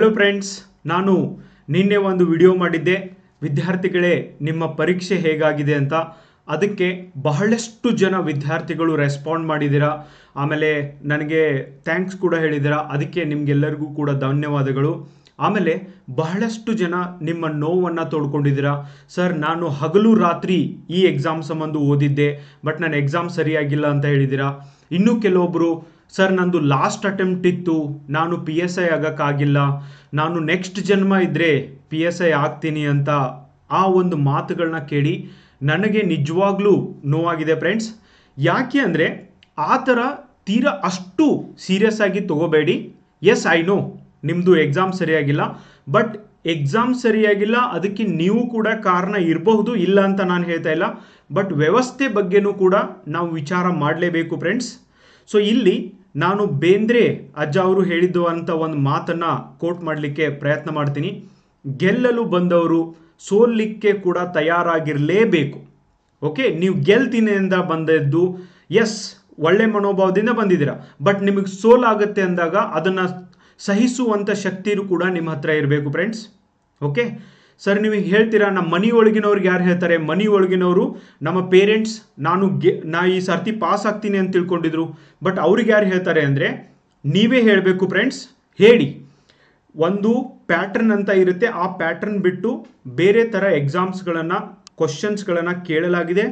Hello friends ನಾನು ನಿನ್ನೆ ಒಂದು ವಿಡಿಯೋ ಮಾಡಿದ್ದೆ. ವಿದ್ಯಾರ್ಥಿಗಳೇ, ನಿಮ್ಮ ಪರೀಕ್ಷೆ ಹೇಗಾಗಿದೆ ಅಂತ. ಅದಕ್ಕೆ ಬಹಳಷ್ಟು ಜನ ವಿದ್ಯಾರ್ಥಿಗಳು ರೆಸ್ಪಾಂಡ್ ಮಾಡಿದ್ದೀರಾ. ಆಮೇಲೆ ನನಗೆ ಥ್ಯಾಂಕ್ಸ್ ಕೂಡ ಹೇಳಿದ್ದೀರಾ. ಅದಕ್ಕೆ ನಿಮಗೆಲ್ಲರಿಗೂ ಕೂಡ ಧನ್ಯವಾದಗಳು. ಆಮೇಲೆ ಬಹಳಷ್ಟು ಜನ ನಿಮ್ಮ ನೋವನ್ನು ತೋಡ್ಕೊಂಡಿದ್ದೀರಾ ಸರ್ ನಾನು ಹಗಲು ರಾತ್ರಿ ಈ ಎಕ್ಸಾಮ್ ಸಂಬಂಧ ಓದಿದ್ದೆ ಬಟ್ ನನ್ನ ಎಕ್ಸಾಮ್ ಸರಿಯಾಗಿಲ್ಲ ಅಂತ ಹೇಳಿದ್ದೀರಾ. ಇನ್ನೂ ಕೆಲವೊಬ್ಬರು ಸರ್, ನಂದು ಲಾಸ್ಟ್ ಅಟೆಂಪ್ಟ್ ಇತ್ತು. ನಾನು ಪಿ ಎಸ್ ಐ ಆಗೋಕ್ಕಾಗಿಲ್ಲ. ನಾನು ನೆಕ್ಸ್ಟ್ ಜನ್ಮ ಇದ್ದರೆ ಪಿ ಎಸ್ ಐ ಆಗ್ತೀನಿ ಅಂತ ಆ ಒಂದು ಮಾತುಗಳನ್ನ ಕೇಳಿ ನನಗೆ ನಿಜವಾಗ್ಲೂ ನೋವಾಗಿದೆ ಫ್ರೆಂಡ್ಸ್ ಯಾಕೆ ಅಂದರೆ ಆ ಥರ ತೀರಾ ಅಷ್ಟು ಸೀರಿಯಸ್ ಆಗಿ ತಗೋಬೇಡಿ. ಎಸ್ ಐ ನೋ ನಿಮ್ಮದು ಎಕ್ಸಾಮ್ ಸರಿಯಾಗಿಲ್ಲ. ಬಟ್ ಎಕ್ಸಾಮ್ ಸರಿಯಾಗಿಲ್ಲ, ಅದಕ್ಕೆ ನೀವು ಕೂಡ ಕಾರಣ ಇರಬಹುದು, ಇಲ್ಲ ಅಂತ ನಾನು ಹೇಳ್ತಾ ಇಲ್ಲ. ಬಟ್ ವ್ಯವಸ್ಥೆ ಬಗ್ಗೆನೂ ಕೂಡ ನಾವು ವಿಚಾರ ಮಾಡಲೇಬೇಕು ಫ್ರೆಂಡ್ಸ್ ಸೊ ಇಲ್ಲಿ ನಾನು ಬೇಂದ್ರೆ ಅಜ್ಜ ಅವರು ಹೇಳಿದ್ದು ಅಂತ ಒಂದು ಮಾತನ್ನು ಕೋಟ್ ಮಾಡಲಿಕ್ಕೆ ಪ್ರಯತ್ನ ಮಾಡ್ತೀನಿ. ಗೆಲ್ಲಲು ಬಂದವರು ಸೋಲಿಕ್ಕೆ ಕೂಡ ತಯಾರಾಗಿರಲೇಬೇಕು. ಓಕೆ ನೀವು ಗೆಲ್ತಿನಿಂದ ಬಂದದ್ದು ಎಸ್ ಒಳ್ಳೆ ಮನೋಭಾವದಿಂದ ಬಂದಿದ್ದೀರಾ. ಬಟ್ ನಿಮಗೆ ಸೋಲಾಗುತ್ತೆ ಅಂದಾಗ ಅದನ್ನು ಸಹಿಸುವಂಥ ಶಕ್ತಿಯೂ ಕೂಡ ನಿಮ್ಮ ಹತ್ರ ಇರಬೇಕು ಫ್ರೆಂಡ್ಸ್ ಓಕೆ ಸರ್, ನೀವು ಹೇಳ್ತೀರಾ? ನಮ್ಮ ಮನಿ ಒಳಗಿನವ್ರಿಗೆ ಯಾರು ಹೇಳ್ತಾರೆ? ಮನಿ ಒಳಗಿನವರು, ನಮ್ಮ ಪೇರೆಂಟ್ಸ್ ನಾನು ಗೆ, ನಾ ಈ ಸರ್ತಿ ಪಾಸ್ ಆಗ್ತೀನಿ ಅಂತ ತಿಳ್ಕೊಂಡಿದ್ರು. ಬಟ್ ಅವ್ರಿಗೆ ಯಾರು ಹೇಳ್ತಾರೆ ಅಂದರೆ, ನೀವೇ ಹೇಳಬೇಕು ಫ್ರೆಂಡ್ಸ್ ಹೇಳಿ. ಒಂದು ಪ್ಯಾಟ್ರನ್ ಅಂತ ಇರುತ್ತೆ. ಆ ಪ್ಯಾಟ್ರನ್ ಬಿಟ್ಟು ಬೇರೆ ಥರ ಎಕ್ಸಾಮ್ಸ್ಗಳನ್ನು ಕ್ವಶನ್ಸ್ಗಳನ್ನು ಕೇಳಲಾಗಿದೆ.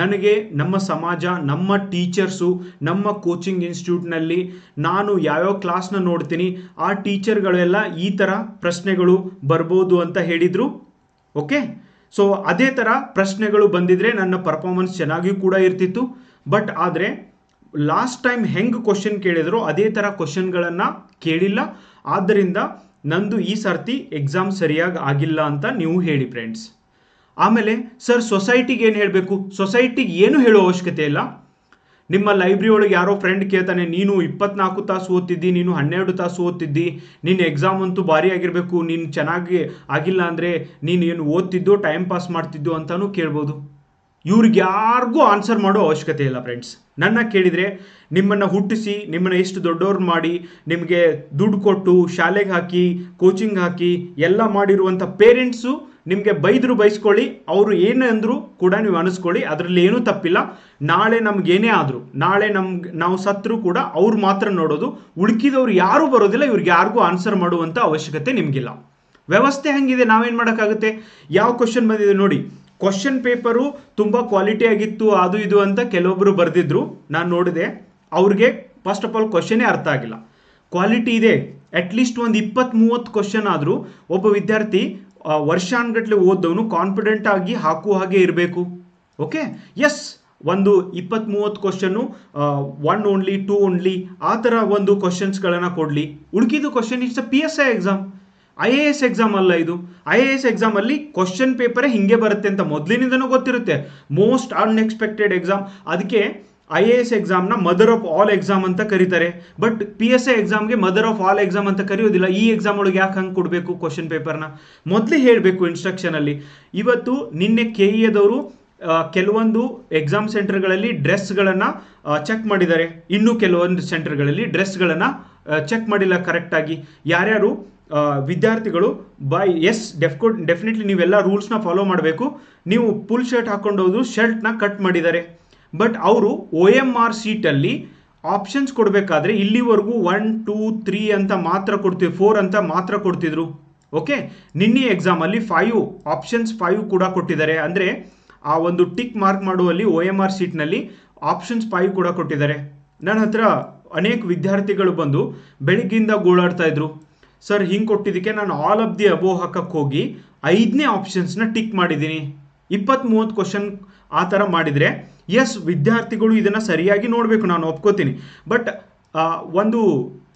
ನನಗೆ ನಮ್ಮ ಸಮಾಜ, ನಮ್ಮ ಟೀಚರ್ಸು, ನಮ್ಮ ಕೋಚಿಂಗ್ ಇನ್ಸ್ಟಿಟ್ಯೂಟ್ನಲ್ಲಿ ನಾನು ಯಾವ್ಯಾವ ಕ್ಲಾಸ್ನ ನೋಡ್ತೀನಿ, ಆ ಟೀಚರ್ಗಳೆಲ್ಲ ಈ ಥರ ಪ್ರಶ್ನೆಗಳು ಬರ್ಬೋದು ಅಂತ ಹೇಳಿದರು, ಓಕೆ? ಸೊ ಅದೇ ಥರ ಪ್ರಶ್ನೆಗಳು ಬಂದಿದ್ರೆ ನನ್ನ ಪರ್ಫಾರ್ಮೆನ್ಸ್ ಚೆನ್ನಾಗಿಯೂ ಕೂಡ ಇರ್ತಿತ್ತು ಬಟ್ ಆದರೆ ಲಾಸ್ಟ್ ಟೈಮ್ ಹೆಂಗೆ ಕ್ವಶನ್ ಕೇಳಿದ್ರು ಅದೇ ಥರ ಕ್ವಶನ್ಗಳನ್ನು ಕೇಳಿಲ್ಲ, ಆದ್ದರಿಂದ ನಂದು ಈ ಸರ್ತಿ ಎಕ್ಸಾಮ್ ಸರಿಯಾಗಿ ಆಗಿಲ್ಲ ಅಂತ ನೀವು ಹೇಳಿ ಫ್ರೆಂಡ್ಸ್ ಆಮೇಲೆ, ಸರ್ ಸೊಸೈಟಿಗೆ ಏನು ಹೇಳಬೇಕು? ಸೊಸೈಟಿಗೆ ಏನು ಹೇಳೋ ಅವಶ್ಯಕತೆ ಇಲ್ಲ? ನಿಮ್ಮ ಲೈಬ್ರರಿ ಒಳಗೆ ಯಾರೋ ಫ್ರೆಂಡ್ ಕೇಳ್ತಾನೆ, ನೀನು ಇಪ್ಪತ್ನಾಲ್ಕು ತಾಸು ಓದ್ತಿದ್ದಿ, ನೀನು ಹನ್ನೆರಡು ತಾಸು ಓದ್ತಿದ್ದಿ, ನಿನ್ನ ಎಕ್ಸಾಮ್ ಅಂತೂ ಭಾರಿ ಆಗಿರಬೇಕು, ನೀನು ಚೆನ್ನಾಗಿ ಆಗಿಲ್ಲ ಅಂದರೆ ನೀನು ಏನು ಓದ್ತಿದ್ದು ಟೈಮ್ ಪಾಸ್ ಮಾಡ್ತಿದ್ದೋ ಅಂತಲೂ ಕೇಳ್ಬೋದು. ಇವ್ರಿಗೆ ಯಾರಿಗೂ ಆನ್ಸರ್ ಮಾಡೋ ಅವಶ್ಯಕತೆ ಇಲ್ಲ ಫ್ರೆಂಡ್ಸ್ ನನ್ನ ಕೇಳಿದರೆ, ನಿಮ್ಮನ್ನು ಹುಟ್ಟಿಸಿ, ನಿಮ್ಮನ್ನು ಎಷ್ಟು ದೊಡ್ಡವ್ರು ಮಾಡಿ, ನಿಮಗೆ ದುಡ್ಡು ಕೊಟ್ಟು, ಶಾಲೆಗೆ ಹಾಕಿ ಕೋಚಿಂಗ್ ಹಾಕಿ, ಎಲ್ಲ ಮಾಡಿರುವಂಥ ಪೇರೆಂಟ್ಸು ನಿಮಗೆ ಬೈದರು ಬೈಸ್ಕೊಳ್ಳಿ, ಅವರು ಏನು ಅಂದರೂ ಕೂಡ ನೀವು ಅನಿಸ್ಕೊಳ್ಳಿ, ಅದರಲ್ಲಿ ಏನೂ ತಪ್ಪಿಲ್ಲ. ನಾಳೆ ನಮ್ಗೇನೇ ಆದರೂ, ನಾಳೆ ನಮ್ಗೆ, ನಾವು ಸತ್ರು ಕೂಡ ಅವ್ರು ಮಾತ್ರ ನೋಡೋದು, ಉಳ್ಕಿದವ್ರು ಯಾರೂ ಬರೋದಿಲ್ಲ, ಇವ್ರಿಗೆ ಯಾರಿಗೂ ಆನ್ಸರ್ ಮಾಡುವಂಥ ಅವಶ್ಯಕತೆ ನಿಮಗಿಲ್ಲ. ವ್ಯವಸ್ಥೆ ಹೆಂಗಿದೆ, ನಾವೇನು ಮಾಡೋಕ್ಕಾಗುತ್ತೆ? ಯಾವ ಕ್ವಶನ್ ಬಂದಿದೆ ನೋಡಿ ಕ್ವಶನ್ ಪೇಪರು ತುಂಬ ಕ್ವಾಲಿಟಿ ಆಗಿತ್ತು, ಅದು ಇದು ಅಂತ ಕೆಲವೊಬ್ಬರು ಬರೆದಿದ್ರು, ನಾನು ನೋಡಿದೆ, ಅವ್ರಿಗೆ ಫಸ್ಟ್ ಆಫ್ ಆಲ್ ಕ್ವಶನೇ ಅರ್ಥ ಆಗಿಲ್ಲ. ಕ್ವಾಲಿಟಿ ಇದೆ ಅಟ್ಲೀಸ್ಟ್ ಒಂದು ಇಪ್ಪತ್ತ್ ಮೂವತ್ತು ಕ್ವಶನ್ ಆದರೂ, ಒಬ್ಬ ವಿದ್ಯಾರ್ಥಿ ವರ್ಷಾನ್ಗಟ್ಲೆ ಓದ್ದವನು ಕಾನ್ಫಿಡೆಂಟ್ ಆಗಿ ಹಾಕುವ ಹಾಗೆ ಇರಬೇಕು. ಓಕೆ ಎಸ್ ಒಂದು ಇಪ್ಪತ್ತ್ ಮೂವತ್ತು question one only two only ಆ ಥರ ಒಂದು ಕ್ವಶನ್ಸ್ಗಳನ್ನು ಕೊಡಲಿ. ಉಳ್ಕಿದ್ದು question it's a P S I exam I A S exam ಅಲ್ಲ ಇದು. ಐ ಎ ಎಸ್ ಎಕ್ಸಾಮಲ್ಲಿ ಕ್ವಶನ್ ಪೇಪರೇ ಹಿಂಗೆ ಬರುತ್ತೆ ಅಂತ ಮೊದಲಿನಿಂದನೂ ಗೊತ್ತಿರುತ್ತೆ. ಮೋಸ್ಟ್ ಅನ್ಎಕ್ಸ್ಪೆಕ್ಟೆಡ್ ಎಕ್ಸಾಮ್ ಅದಕ್ಕೆ ಐ ಎ ಎಸ್ ಎಕ್ಸಾಮ್ನ ಮದರ್ ಆಫ್ ಆಲ್ ಎಕ್ಸಾಮ್ ಅಂತ ಕರೀತಾರೆ. ಬಟ್ ಪಿ ಎಸ್ ಎ ಎಕ್ಸಾಮ್ಗೆ ಮದರ್ ಆಫ್ ಆಲ್ ಎಕ್ಸಾಮ್ ಅಂತ ಕರೆಯೋದಿಲ್ಲ. ಈ ಎಕ್ಸಾಮ್ ಒಳಗೆ ಯಾಕೆ ಹಂಗೆ ಕೊಡಬೇಕು ಕ್ವಶನ್ ಪೇಪರ್ನ ಮೊದಲೇ ಹೇಳಬೇಕು ಇನ್ಸ್ಟ್ರಕ್ಷನಲ್ಲಿ ಇವತ್ತು ನಿನ್ನೆ ಕೆ ಇ ಎದವರು ಕೆಲವೊಂದು ಎಕ್ಸಾಮ್ ಸೆಂಟರ್ಗಳಲ್ಲಿ ಡ್ರೆಸ್ಗಳನ್ನು ಚೆಕ್ ಮಾಡಿದ್ದಾರೆ. ಇನ್ನೂ ಕೆಲವೊಂದು ಸೆಂಟರ್ಗಳಲ್ಲಿ ಡ್ರೆಸ್ಗಳನ್ನು ಚೆಕ್ ಮಾಡಿಲ್ಲ ಕರೆಕ್ಟಾಗಿ ಯಾರ್ಯಾರು ವಿದ್ಯಾರ್ಥಿಗಳು ಬೈ ಎಸ್ ಡೆಫ್ಕೋ ಡೆಫಿನೆಟ್ಲಿ ನೀವೆಲ್ಲ ರೂಲ್ಸ್ನ ಫಾಲೋ ಮಾಡಬೇಕು. ನೀವು ಪುಲ್ ಶರ್ಟ್ ಹಾಕೊಂಡು ಹೋದ್ರು ಶರ್ಟ್ನ ಕಟ್ ಮಾಡಿದ್ದಾರೆ. ಬಟ್ ಅವರು ಒ ಎಂ ಆರ್ ಸೀಟಲ್ಲಿ ಆಪ್ಷನ್ಸ್ ಕೊಡಬೇಕಾದ್ರೆ ಇಲ್ಲಿವರೆಗೂ ಒನ್ ಟೂ ತ್ರೀ ಅಂತ ಮಾತ್ರ ಕೊಡ್ತೀವಿ ಫೋರ್ ಅಂತ ಮಾತ್ರ ಕೊಡ್ತಿದ್ರು. ಓಕೆ ನಿನ್ನೆ ಎಕ್ಸಾಮಲ್ಲಿ ಫೈವ್ ಆಪ್ಷನ್ಸ್ ಫೈವ್ ಕೂಡ ಕೊಟ್ಟಿದ್ದಾರೆ. ಅಂದರೆ ಆ ಒಂದು ಟಿಕ್ ಮಾರ್ಕ್ ಮಾಡುವಲ್ಲಿ ಒ ಎಂ ಆರ್ ಸೀಟ್ನಲ್ಲಿ ಆಪ್ಷನ್ಸ್ ಫೈವ್ ಕೂಡ ಕೊಟ್ಟಿದ್ದಾರೆ. ನನ್ನ ಹತ್ರ ಅನೇಕ ವಿದ್ಯಾರ್ಥಿಗಳು ಬಂದು ಬೆಳಗ್ಗಿಂದ ಗೋಳಾಡ್ತಾ ಇದ್ರು. ಸರ್ ಹಿಂಗೆ ಕೊಟ್ಟಿದ್ದಕ್ಕೆ ನಾನು ಆಲ್ ಆಫ್ ದಿ ಅಬೋ ಹಾಕಕ್ಕೆ ಹೋಗಿ ಐದನೇ ಆಪ್ಷನ್ಸ್ನ ಟಿಕ್ ಮಾಡಿದ್ದೀನಿ. ಇಪ್ಪತ್ತ್ ಮೂವತ್ತು ಕ್ವಶನ್ ಆ ಥರ ಮಾಡಿದರೆ ಎಸ್ ವಿದ್ಯಾರ್ಥಿಗಳು ಇದನ್ನು ಸರಿಯಾಗಿ ನೋಡಬೇಕು, ನಾನು ಒಪ್ಕೋತೀನಿ. ಬಟ್ ಒಂದು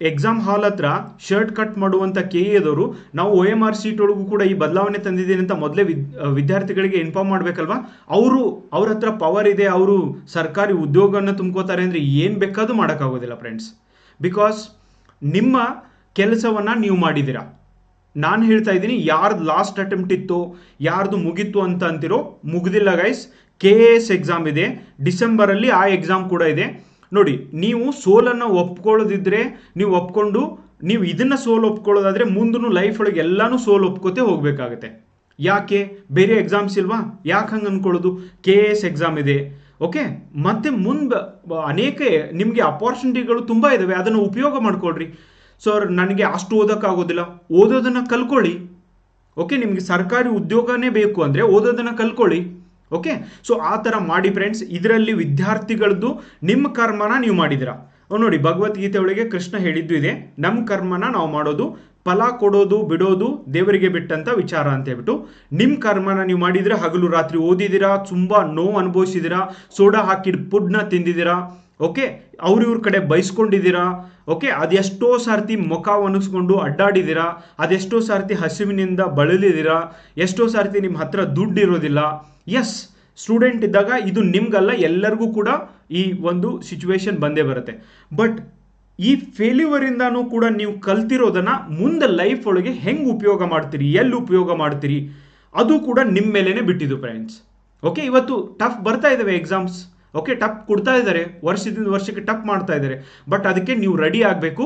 ಎಕ್ಸಾಮ್ ಹಾಲ್ ಹತ್ರ ಶರ್ಟ್ ಕಟ್ ಮಾಡುವಂಥ ಕೆ ಎದವರು ನಾವು ಒ ಎಂ ಆರ್ ಸೀಟ್ ಒಳಗೂ ಕೂಡ ಈ ಬದಲಾವಣೆ ತಂದಿದ್ದೀನಿ ಅಂತ ಮೊದಲೇ ವಿದ್ ವಿದ್ಯಾರ್ಥಿಗಳಿಗೆ ಇನ್ಫಾರ್ಮ್ ಮಾಡಬೇಕಲ್ವಾ? ಅವರು, ಅವ್ರ ಹತ್ರ ಪವರ್ ಇದೆ, ಅವರು ಸರ್ಕಾರಿ ಉದ್ಯೋಗವನ್ನು ತುಂಬ್ಕೋತಾರೆ ಅಂದರೆ ಏನು ಬೇಕಾದರೂ ಮಾಡೋಕ್ಕಾಗೋದಿಲ್ಲ ಫ್ರೆಂಡ್ಸ್ ಬಿಕಾಸ್ ನಿಮ್ಮ ಕೆಲಸವನ್ನು ನೀವು ಮಾಡಿದ್ದೀರಾ? ನಾನು ಹೇಳ್ತಾ ಇದ್ದೀನಿ, ಯಾರ್ದು ಲಾಸ್ಟ್ ಅಟೆಂಪ್ಟ್ ಇತ್ತು, ಯಾರ್ದು ಮುಗೀತು ಅಂತ ಅಂತಿರೋ, ಮುಗ್ದಿಲ್ಲ guys K A S exam ಇದೆ. ಡಿಸೆಂಬರಲ್ಲಿ ಆ ಎಕ್ಸಾಮ್ ಕೂಡ ಇದೆ. ನೋಡಿ, ನೀವು ಸೋಲನ್ನು ಒಪ್ಕೊಳ್ಳೋದಿದ್ರೆ, ನೀವು ಒಪ್ಕೊಂಡು, ನೀವು ಇದನ್ನ ಸೋಲ್ ಒಪ್ಕೊಳ್ಳೋದಾದ್ರೆ ಮುಂದೂ ಲೈಫ್ ಒಳಗೆ ಎಲ್ಲಾನು ಸೋಲ್ ಒಪ್ಕೋತೆ ಹೋಗ್ಬೇಕಾಗತ್ತೆ. ಯಾಕೆ? ಬೇರೆ ಎಕ್ಸಾಮ್ಸ್ ಇಲ್ವಾ? ಯಾಕೆ ಹಂಗೆ ಅಂದ್ಕೊಳ್ಳೋದು ಕೆ ಎ ಎಸ್ ಎಕ್ಸಾಮ್ ಇದೆ. ಓಕೆ ಮತ್ತೆ ಮುಂದೆ ಅನೇಕ ನಿಮಗೆ ಅಪಾರ್ಚುನಿಟಿಗಳು ತುಂಬ ಇದ್ದಾವೆ ಅದನ್ನು ಉಪಯೋಗ ಮಾಡ್ಕೊಳ್ರಿ. ಸರ್ ನನಗೆ ಅಷ್ಟು ಓದೋಕ್ಕಾಗೋದಿಲ್ಲ. ಓದೋದನ್ನು ಕಲ್ಕೊಳ್ಳಿ. ಓಕೆ ನಿಮಗೆ ಸರ್ಕಾರಿ ಉದ್ಯೋಗನೇ ಬೇಕು ಅಂದರೆ ಓದೋದನ್ನು ಕಲ್ಕೊಳ್ಳಿ. ಓಕೆ ಸೊ ಆ ಥರ ಮಾಡಿ ಫ್ರೆಂಡ್ಸ್ ಇದರಲ್ಲಿ ವಿದ್ಯಾರ್ಥಿಗಳದ್ದು ನಿಮ್ಮ ಕರ್ಮನ ನೀವು ಮಾಡಿದಿರ. ನೋಡಿ, ಭಗವದ್ಗೀತೆ ಒಳಗೆ ಕೃಷ್ಣ ಹೇಳಿದ್ದು ಇದೆ ನಮ್ಮ ಕರ್ಮನ ನಾವು ಮಾಡೋದು, ಫಲ ಕೊಡೋದು, ಬಿಡೋದು, ದೇವರಿಗೆ ಬಿಟ್ಟಂತ ವಿಚಾರ ಅಂತ ಹೇಳ್ಬಿಟ್ಟು ನಿಮ್ಮ ಕರ್ಮನ ನೀವು ಮಾಡಿದ್ರೆ ಹಗಲು ರಾತ್ರಿ ಓದಿದಿರಾ, ತುಂಬ ನೋವು ಅನುಭವಿಸಿದಿರಾ, ಸೋಡಾ ಹಾಕಿದ ಫುಡ್ನ ತಿಂದಿದ್ದೀರಾ ಓಕೆ? ಅವ್ರ ಇವ್ರ ಕಡೆ ಬೈಸ್ಕೊಂಡಿದ್ದೀರಾ? ಓಕೆ? ಅದೆಷ್ಟೋ ಸಾರ್ತಿ ಮುಖ ಒಣಗಿಸ್ಕೊಂಡು ಅಡ್ಡಾಡಿದ್ದೀರಾ? ಅದೆಷ್ಟೋ ಸಾರ್ತಿ ಹಸಿವಿನಿಂದ ಬಳಲಿದ್ದೀರಾ? ಎಷ್ಟೋ ಸಾರ್ತಿ ನಿಮ್ಮ ಹತ್ರ ದುಡ್ಡು ಇರೋದಿಲ್ಲ ಎಸ್, ಸ್ಟೂಡೆಂಟ್ ಇದ್ದಾಗ ಇದು ನಿಮ್ಗಲ್ಲ, ಎಲ್ಲರಿಗೂ ಕೂಡ ಈ ಒಂದು ಸಿಚುವೇಶನ್ ಬಂದೇ ಬರುತ್ತೆ. ಬಟ್ ಈ ಫೇಲ್ಯೂವರಿಂದಾನೂ ಕೂಡ ನೀವು ಕಲ್ತಿರೋದನ್ನ ಮುಂದೆ ಲೈಫ್ ಒಳಗೆ ಹೆಂಗೆ ಉಪಯೋಗ ಮಾಡ್ತೀರಿ? ಎಲ್ಲಿ ಉಪಯೋಗ ಮಾಡ್ತೀರಿ? ಅದು ಕೂಡ ನಿಮ್ಮ ಮೇಲೇ ಬಿಟ್ಟಿದ್ದು ಫ್ರೆಂಡ್ಸ್ ಓಕೆ? ಇವತ್ತು ಟಫ್ ಬರ್ತಾ ಇದ್ದಾವೆ ಎಕ್ಸಾಮ್ಸ್ ಓಕೆ ಟಪ್ ಕೊಡ್ತಾ ಇದ್ದಾರೆ. ವರ್ಷದಿಂದ ವರ್ಷಕ್ಕೆ ಟಪ್ ಮಾಡ್ತಾ ಇದ್ದಾರೆ. ಬಟ್ ಅದಕ್ಕೆ ನೀವು ರೆಡಿ ಆಗಬೇಕು.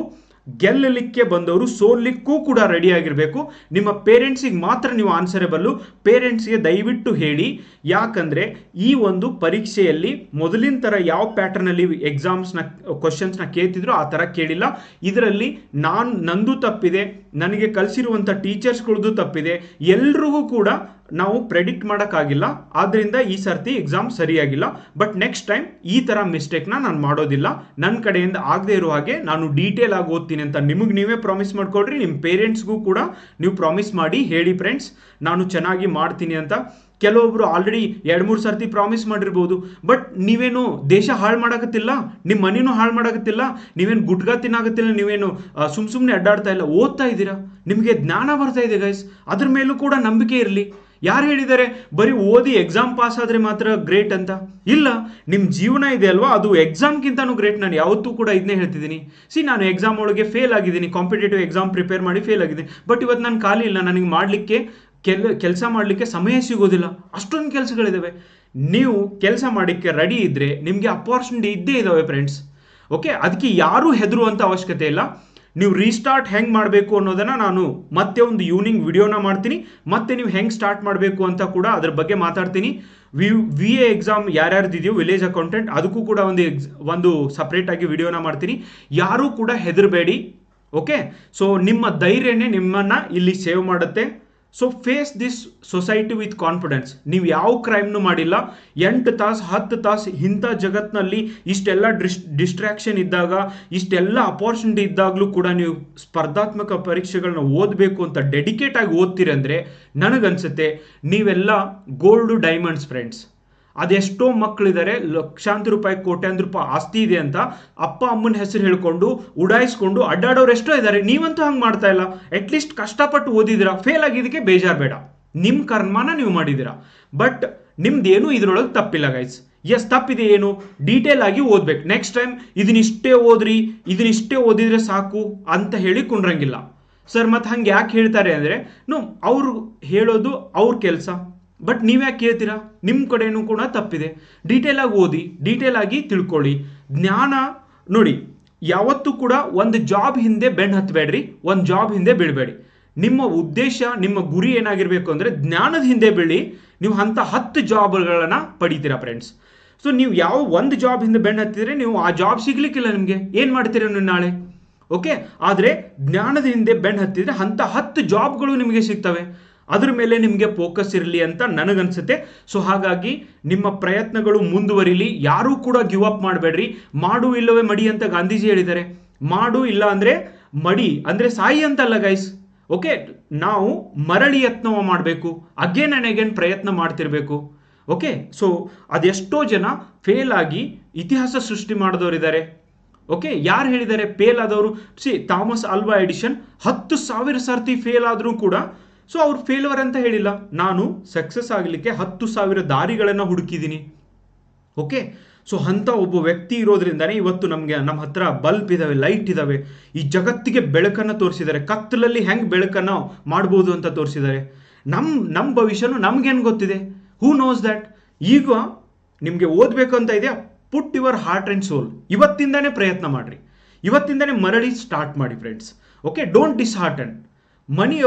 ಗೆಲ್ಲಲಿಕ್ಕೆ ಬಂದವರು ಸೋಲಿಕ್ಕೂ ಕೂಡ ರೆಡಿ ಆಗಿರಬೇಕು. ನಿಮ್ಮ ಪೇರೆಂಟ್ಸಿಗೆ ಮಾತ್ರ ನೀವು ಆನ್ಸರೇಬಲ್ಲು ಪೇರೆಂಟ್ಸ್ಗೆ ದಯವಿಟ್ಟು ಹೇಳಿ. ಯಾಕಂದರೆ ಈ ಒಂದು ಪರೀಕ್ಷೆಯಲ್ಲಿ ಮೊದಲಿನ ಥರ ಯಾವ ಪ್ಯಾಟರ್ನಲ್ಲಿ ಎಕ್ಸಾಮ್ಸ್ನ ಕ್ವಶನ್ಸ್ನ ಕೇಳ್ತಿದ್ರು ಆ ಥರ ಕೇಳಿಲ್ಲ. ಇದರಲ್ಲಿ ನಾನು, ನಂದು ತಪ್ಪಿದೆ. ನನಗೆ ಕಲಿಸಿರುವಂಥ ಟೀಚರ್ಸ್ಗಳದ್ದು ತಪ್ಪಿದೆ. ಎಲ್ರಿಗೂ ಕೂಡ ನಾವು ಪ್ರೆಡಿಕ್ಟ್ ಮಾಡೋಕ್ಕಾಗಿಲ್ಲ ಆದ್ದರಿಂದ ಈ ಸರ್ತಿ ಎಕ್ಸಾಮ್ ಸರಿಯಾಗಿಲ್ಲ. ಬಟ್ ನೆಕ್ಸ್ಟ್ ಟೈಮ್ ಈ ಥರ ಮಿಸ್ಟೇಕ್ನ ನಾನು ಮಾಡೋದಿಲ್ಲ. ನನ್ನ ಕಡೆಯಿಂದ ಆಗದೆ ಇರೋ ಹಾಗೆ ನಾನು ಡೀಟೇಲ್ ಆಗಿ ಓದ್ತೀನಿ ಅಂತ ನಿಮಗೆ ನೀವೇ ಪ್ರಾಮಿಸ್ ಮಾಡ್ಕೊಡ್ರಿ ನಿಮ್ಮ ಪೇರೆಂಟ್ಸ್ಗೂ ಕೂಡ ನೀವು ಪ್ರಾಮಿಸ್ ಮಾಡಿ, ಹೇಳಿ ಫ್ರೆಂಡ್ಸ್ ನಾನು ಚೆನ್ನಾಗಿ ಮಾಡ್ತೀನಿ ಅಂತ. ಕೆಲವೊಬ್ರು ಆಲ್ರೆಡಿ ಎರಡು ಮೂರು ಸರ್ತಿ ಪ್ರಾಮಿಸ್ ಮಾಡಿರ್ಬೋದು. ಬಟ್ ನೀವೇನು ದೇಶ ಹಾಳು ಮಾಡಕತ್ತಿಲ್ಲ? ನಿಮ್ಮ ಮನೇನು ಹಾಳು ಮಾಡಕತ್ತಿಲ್ಲ? ನೀವೇನು ಗುಟ್ಗಾ ತಿನ್ನಾಗತ್ತಿಲ್ಲ ನೀವೇನು ಸುಮ್ ಸುಮ್ಮನೆ ಅಡ್ಡಾಡ್ತಾ ಇಲ್ಲ? ಓದ್ತಾ ಇದ್ದೀರಾ? ನಿಮಗೆ ಜ್ಞಾನ ಬರ್ತಾ ಇದೆ ಗೈಸ್ ಅದ್ರ ಮೇಲೂ ಕೂಡ ನಂಬಿಕೆ ಇರಲಿ. ಯಾರು ಹೇಳಿದ್ದಾರೆ? ಬರೀ ಓದಿ ಎಕ್ಸಾಮ್ ಪಾಸ್ ಆದರೆ ಮಾತ್ರ ಗ್ರೇಟ್ ಅಂತ? ಇಲ್ಲ ನಿಮ್ಮ ಜೀವನ ಇದೆ ಅಲ್ವಾ? ಅದು ಎಕ್ಸಾಮ್ಗಿಂತನೂ ಗ್ರೇಟ್ ನಾನು ಯಾವತ್ತೂ ಕೂಡ ಇದನ್ನೇ ಹೇಳ್ತಿದ್ದೀನಿ. ಸಿ, ನಾನು ಎಕ್ಸಾಮ್ ಒಳಗೆ ಫೇಲ್ ಆಗಿದ್ದೀನಿ. ಕಾಂಪಿಟೇಟಿವ್ ಎಕ್ಸಾಮ್ ಪ್ರಿಪೇರ್ ಮಾಡಿ ಫೇಲ್ ಆಗಿದ್ದೀನಿ. ಬಟ್ ಇವತ್ತು ನಾನು ಖಾಲಿ ಇಲ್ಲ. ನನಗೆ ಮಾಡಲಿಕ್ಕೆ ಕೆಲ, ಕೆಲಸ ಮಾಡಲಿಕ್ಕೆ ಸಮಯ ಸಿಗೋದಿಲ್ಲ. ಅಷ್ಟೊಂದು ಕೆಲಸಗಳಿದ್ದಾವೆ ನೀವು ಕೆಲಸ ಮಾಡಲಿಕ್ಕೆ ರೆಡಿ ಇದ್ದರೆ ನಿಮಗೆ ಅಪಾರ್ಚುನಿಟಿ ಇದ್ದೇ ಇದ್ದಾವೆ ಫ್ರೆಂಡ್ಸ್ ಓಕೆ ಅದಕ್ಕೆ ಯಾರೂ ಹೆದರುವಂಥ ಅವಶ್ಯಕತೆ ಇಲ್ಲ. ನೀವು ರೀಸ್ಟಾರ್ಟ್ ಹೆಂಗೆ ಮಾಡಬೇಕು ಅನ್ನೋದನ್ನು ನಾನು ಮತ್ತೆ ಒಂದು ಈವ್ನಿಂಗ್ ವಿಡಿಯೋನ ಮಾಡ್ತೀನಿ. ಮತ್ತೆ ನೀವು ಹೆಂಗೆ ಸ್ಟಾರ್ಟ್ ಮಾಡಬೇಕು ಅಂತ ಕೂಡ ಅದ್ರ ಬಗ್ಗೆ ಮಾತಾಡ್ತೀನಿ. ವಿ ವಿ ಎ ಎಕ್ಸಾಮ್ ಯಾರ್ಯಾರ್ದಿದೆಯೋ ವಿಲೇಜ್ ಅಕೌಂಟೆಂಟ್ ಅದಕ್ಕೂ ಕೂಡ ಒಂದು ಎಕ್ಸ್ ಒಂದು ಸಪ್ರೇಟಾಗಿ ವಿಡಿಯೋನ ಮಾಡ್ತೀನಿ. ಯಾರೂ ಕೂಡ ಹೆದರಬೇಡಿ. ಓಕೆ ಸೊ ನಿಮ್ಮ ಧೈರ್ಯನೇ ನಿಮ್ಮನ್ನು ಇಲ್ಲಿ ಸೇವ್ ಮಾಡುತ್ತೆ. So face this society with confidence ನೀವು ಯಾವ ಕ್ರೈಮ್ನು ಮಾಡಿಲ್ಲ. ಎಂಟು ತಾಸು, ಹತ್ತು ತಾಸು ಇಂಥ ಜಗತ್ತಿನಲ್ಲಿ ಇಷ್ಟೆಲ್ಲ ಡಿಸ್ ಡಿಸ್ಟ್ರಾಕ್ಷನ್ ಇದ್ದಾಗ, ಇಷ್ಟೆಲ್ಲ ಅಪಾರ್ಚುನಿಟಿ ಇದ್ದಾಗಲೂ ಕೂಡ ನೀವು ಸ್ಪರ್ಧಾತ್ಮಕ ಪರೀಕ್ಷೆಗಳನ್ನ ಓದಬೇಕು ಅಂತ ಡೆಡಿಕೇಟ್ ಆಗಿ ಓದ್ತೀರಿ ಅಂದರೆ ನನಗನ್ಸುತ್ತೆ, ನೀವೆಲ್ಲ ಗೋಲ್ಡು ಡೈಮಂಡ್ಸ್ ಫ್ರೆಂಡ್ಸ್ ಅದೆಷ್ಟೋ ಮಕ್ಕಳಿದ್ದಾರೆ, ಲಕ್ಷಾಂತರ ರೂಪಾಯಿ, ಕೋಟ್ಯಾಂತರ ರೂಪಾಯಿ ಆಸ್ತಿ ಇದೆ ಅಂತ ಅಪ್ಪ ಅಮ್ಮನ ಹೆಸರು ಹೇಳ್ಕೊಂಡು, ಉಡಾಯಿಸ್ಕೊಂಡು ಅಡ್ಡಾಡೋರು ಎಷ್ಟೋ ಇದ್ದಾರೆ. ನೀವಂತೂ ಹಂಗೆ ಮಾಡ್ತಾ ಇಲ್ಲ. ಅಟ್ಲೀಸ್ಟ್ ಕಷ್ಟಪಟ್ಟು ಓದಿದಿರಾ ಫೇಲ್ ಆಗಿದ್ದಕ್ಕೆ ಬೇಜಾರು ಬೇಡ. ನಿಮ್ಮ ಕರ್ಮಾನ ನೀವು ಮಾಡಿದ್ದೀರಾ. ಬಟ್ ನಿಮ್ದೇನು ಇದ್ರೊಳಗೆ ತಪ್ಪಿಲ್ಲ ಗೈಸ್ ಎಸ್ ತಪ್ಪಿದೆ ಏನು? ಡೀಟೇಲ್ ಆಗಿ ಓದ್ಬೇಕು. ನೆಕ್ಸ್ಟ್ ಟೈಮ್ ಇದನ್ನಿಷ್ಟೇ ಓದ್ರಿ, ಇದನ್ನಿಷ್ಟೇ ಓದಿದ್ರೆ ಸಾಕು ಅಂತ ಹೇಳಿ ಕುಂಡ್ರಂಗಿಲ್ಲ ಸರ್ ಮತ್ತೆ ಹಂಗೆ ಯಾಕೆ ಹೇಳ್ತಾರೆ ಅಂದರೆ, ನೋ, ಅವ್ರು ಹೇಳೋದು ಅವ್ರ ಕೆಲಸ. ಬಟ್ ನೀವ್ಯಾಕೆ ಕೇಳ್ತೀರಾ? ನಿಮ್ಮ ಕಡೆಯೂ ಕೂಡ ತಪ್ಪಿದೆ. ಡೀಟೇಲ್ ಆಗಿ ಓದಿ ಡೀಟೇಲ್ ಆಗಿ ತಿಳ್ಕೊಳ್ಳಿ. ಜ್ಞಾನ, ನೋಡಿ, ಯಾವತ್ತೂ ಕೂಡ ಒಂದು ಜಾಬ್ ಹಿಂದೆ ಬೆನ್ನು ಹತ್ತಬೇಡ್ರಿ ಒಂದು ಜಾಬ್ ಹಿಂದೆ ಬೀಳಬೇಡಿ ನಿಮ್ಮ ಉದ್ದೇಶ, ನಿಮ್ಮ ಗುರಿ ಏನಾಗಿರಬೇಕು ಅಂದರೆ ಜ್ಞಾನದ ಹಿಂದೆ ಬೀಳಿ ನೀವು ಅಂಥ ಹತ್ತು ಜಾಬ್ಗಳನ್ನು ಪಡಿತೀರಾ ಫ್ರೆಂಡ್ಸ್ ಸೊ ನೀವು ಯಾವ ಒಂದು ಜಾಬ್ ಹಿಂದೆ ಬೆನ್ನು ಹತ್ತಿದ್ರೆ ನೀವು ಆ ಜಾಬ್ ಸಿಗ್ಲಿಕ್ಕಿಲ್ಲ ನಿಮಗೆ. ಏನು ಮಾಡ್ತೀರಾ ನೀವು ನಾಳೆ? ಓಕೆ ಆದರೆ ಜ್ಞಾನದ ಹಿಂದೆ ಬೆನ್ನು ಹತ್ತಿದ್ರೆ ಅಂಥ ಹತ್ತು ಜಾಬ್ಗಳು ನಿಮಗೆ ಸಿಗ್ತವೆ. ಅದ್ರ ಮೇಲೆ ನಿಮಗೆ ಫೋಕಸ್ ಇರಲಿ ಅಂತ ನನಗನ್ಸುತ್ತೆ. ಸೊ ಹಾಗಾಗಿ ನಿಮ್ಮ ಪ್ರಯತ್ನಗಳು ಮುಂದುವರಿಲಿ. ಯಾರೂ ಕೂಡ ಗಿವ್ ಅಪ್ ಮಾಡಬೇಡ್ರಿ. ಮಾಡು ಇಲ್ಲವೇ ಮಡಿ ಅಂತ ಗಾಂಧೀಜಿ ಹೇಳಿದ್ದಾರೆ. ಮಾಡು ಇಲ್ಲ ಅಂದರೆ ಮಡಿ, ಅಂದರೆ ಸಾಯಿ ಅಂತಲ್ಲ ಗೈಸ್ ಓಕೆ ನಾವು ಮರಳಿ ಯತ್ನವ ಮಾಡಬೇಕು. ಅಗೇನ್ ಆ್ಯಂಡ್ ಅಗೇನ್ ಪ್ರಯತ್ನ ಮಾಡ್ತಿರ್ಬೇಕು. ಓಕೆ ಸೊ ಅದೆಷ್ಟೋ ಜನ ಫೇಲ್ ಆಗಿ ಇತಿಹಾಸ ಸೃಷ್ಟಿ ಮಾಡಿದವರಿದ್ದಾರೆ ಓಕೆ ಯಾರು ಹೇಳಿದ್ದಾರೆ? ಫೇಲ್ ಆದವರು. ಸಿ ಥಾಮಸ್ ಅಲ್ವಾ ಎಡಿಷನ್ ಹತ್ತು ಸಾವಿರ ಸರ್ತಿ ಫೇಲ್ ಆದರೂ ಕೂಡ ಸೊ ಅವ್ರು ಫೇಲ್ವರ್ ಅಂತ ಹೇಳಿಲ್ಲ. ನಾನು ಸಕ್ಸಸ್ ಆಗಲಿಕ್ಕೆ ಹತ್ತು ಸಾವಿರ ದಾರಿಗಳನ್ನು ಹುಡುಕಿದ್ದೀನಿ. ಓಕೆ ಸೊ ಅಂಥ ಒಬ್ಬ ವ್ಯಕ್ತಿ ಇರೋದ್ರಿಂದನೇ ಇವತ್ತು ನಮಗೆ ನಮ್ಮ ಹತ್ರ ಬಲ್ಬ್ ಇದ್ದಾವೆ ಲೈಟ್ ಇದ್ದಾವೆ ಈ ಜಗತ್ತಿಗೆ ಬೆಳಕನ್ನು ತೋರಿಸಿದ್ದಾರೆ. ಕತ್ತಲಲ್ಲಿ ಹೆಂಗೆ ಬೆಳಕನ್ನು ಮಾಡ್ಬೋದು ಅಂತ ತೋರಿಸಿದ್ದಾರೆ. ನಮ್ಮ ನಮ್ಮ ಭವಿಷ್ಯನೂ ನಮಗೇನು ಗೊತ್ತಿದೆ? ಹೂ ನೋಸ್ ದ್ಯಾಟ್ ಈಗ ನಿಮಗೆ ಓದಬೇಕು ಅಂತ ಇದೆಯಾ? Put your heart and soul ಇವತ್ತಿಂದನೇ ಪ್ರಯತ್ನ ಮಾಡಿರಿ. ಇವತ್ತಿಂದನೇ ಮರಳಿ ಸ್ಟಾರ್ಟ್ ಮಾಡಿ friends okay don't dishearten money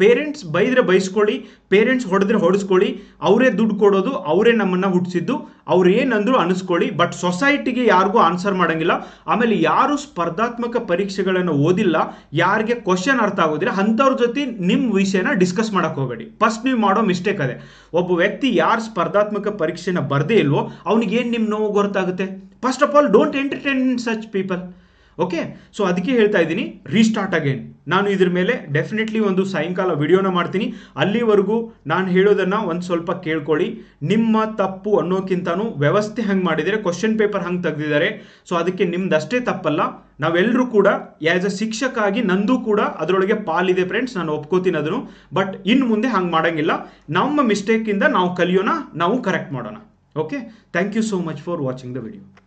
parents ಬೈದ್ರೆ ಬೈಸ್ಕೊಳ್ಳಿ ಪೇರೆಂಟ್ಸ್ ಹೊಡೆದ್ರೆ ಹೊಡೆಸ್ಕೊಳ್ಳಿ, ಅವರೇ ದುಡ್ಡು ಕೊಡೋದು, ಅವರೇ ನಮ್ಮನ್ನು ಹುಟ್ಟಿಸಿದ್ದು, ಅವ್ರು ಏನಂದ್ರು ಅನಿಸ್ಕೊಳ್ಳಿ ಬಟ್ ಸೊಸೈಟಿಗೆ ಯಾರಿಗೂ ಆನ್ಸರ್ ಮಾಡೋಂಗಿಲ್ಲ. ಆಮೇಲೆ ಯಾರು ಸ್ಪರ್ಧಾತ್ಮಕ ಪರೀಕ್ಷೆಗಳನ್ನು ಓದಿಲ್ಲ, ಯಾರಿಗೆ ಕ್ವಶನ್ ಅರ್ಥ ಆಗೋದಿಲ್ಲ, ಅಂಥವ್ರ ಜೊತೆ ನಿಮ್ಮ ವಿಷಯನ ಡಿಸ್ಕಸ್ ಮಾಡೋಕ್ಕೆ ಹೋಗಬೇಡಿ. ಫಸ್ಟ್ ನೀವು ಮಾಡೋ ಮಿಸ್ಟೇಕ್ ಅದೇ. ಒಬ್ಬ ವ್ಯಕ್ತಿ ಯಾರು ಸ್ಪರ್ಧಾತ್ಮಕ ಪರೀಕ್ಷೆನ ಬರದೇ ಇಲ್ವೋ ಅವ್ನಿಗೆ ಏನು ನಿಮ್ಮ ನೋವು ಗೊತ್ತಾಗುತ್ತೆ? First of all don't entertain such people okay so ಅದಕ್ಕೆ ಹೇಳ್ತಾ ಇದ್ದೀನಿ ರೀಸ್ಟಾರ್ಟ್ ಅಗೇನ್ ನಾನು ಇದ್ರ ಮೇಲೆ ಡೆಫಿನೆಟ್ಲಿ ಒಂದು ಸಾಯಂಕಾಲ ವಿಡಿಯೋನ ಮಾಡ್ತೀನಿ. ಅಲ್ಲಿವರೆಗೂ ನಾನು ಹೇಳೋದನ್ನು ಒಂದು ಸ್ವಲ್ಪ ಕೇಳ್ಕೊಳ್ಳಿ. ನಿಮ್ಮ ತಪ್ಪು ಅನ್ನೋಕ್ಕಿಂತನೂ ವ್ಯವಸ್ಥೆ ಹಂಗೆ ಮಾಡಿದರೆ ಕ್ವಶನ್ ಪೇಪರ್ ಹಂಗೆ ತೆಗೆದಿದ್ದಾರೆ. ಸೊ ಅದಕ್ಕೆ ನಿಮ್ದಷ್ಟೇ ತಪ್ಪಲ್ಲ. ನಾವೆಲ್ಲರೂ ಕೂಡ ಆ್ಯಸ್ ಅ ಶಿಕ್ಷಕ ಆಗಿ ನಂದು ಕೂಡ ಅದರೊಳಗೆ ಪಾಲಿದೆ ಫ್ರೆಂಡ್ಸ್ ನಾನು ಒಪ್ಕೋತೀನಿ ಅದನ್ನು. ಬಟ್ ಇನ್ನು ಮುಂದೆ ಹಂಗೆ ಮಾಡೋಂಗಿಲ್ಲ. ನಮ್ಮ ಮಿಸ್ಟೇಕಿಂದ ನಾವು ಕಲಿಯೋಣ, ನಾವು ಕರೆಕ್ಟ್ ಮಾಡೋಣ. Okay thank you so much for watching the video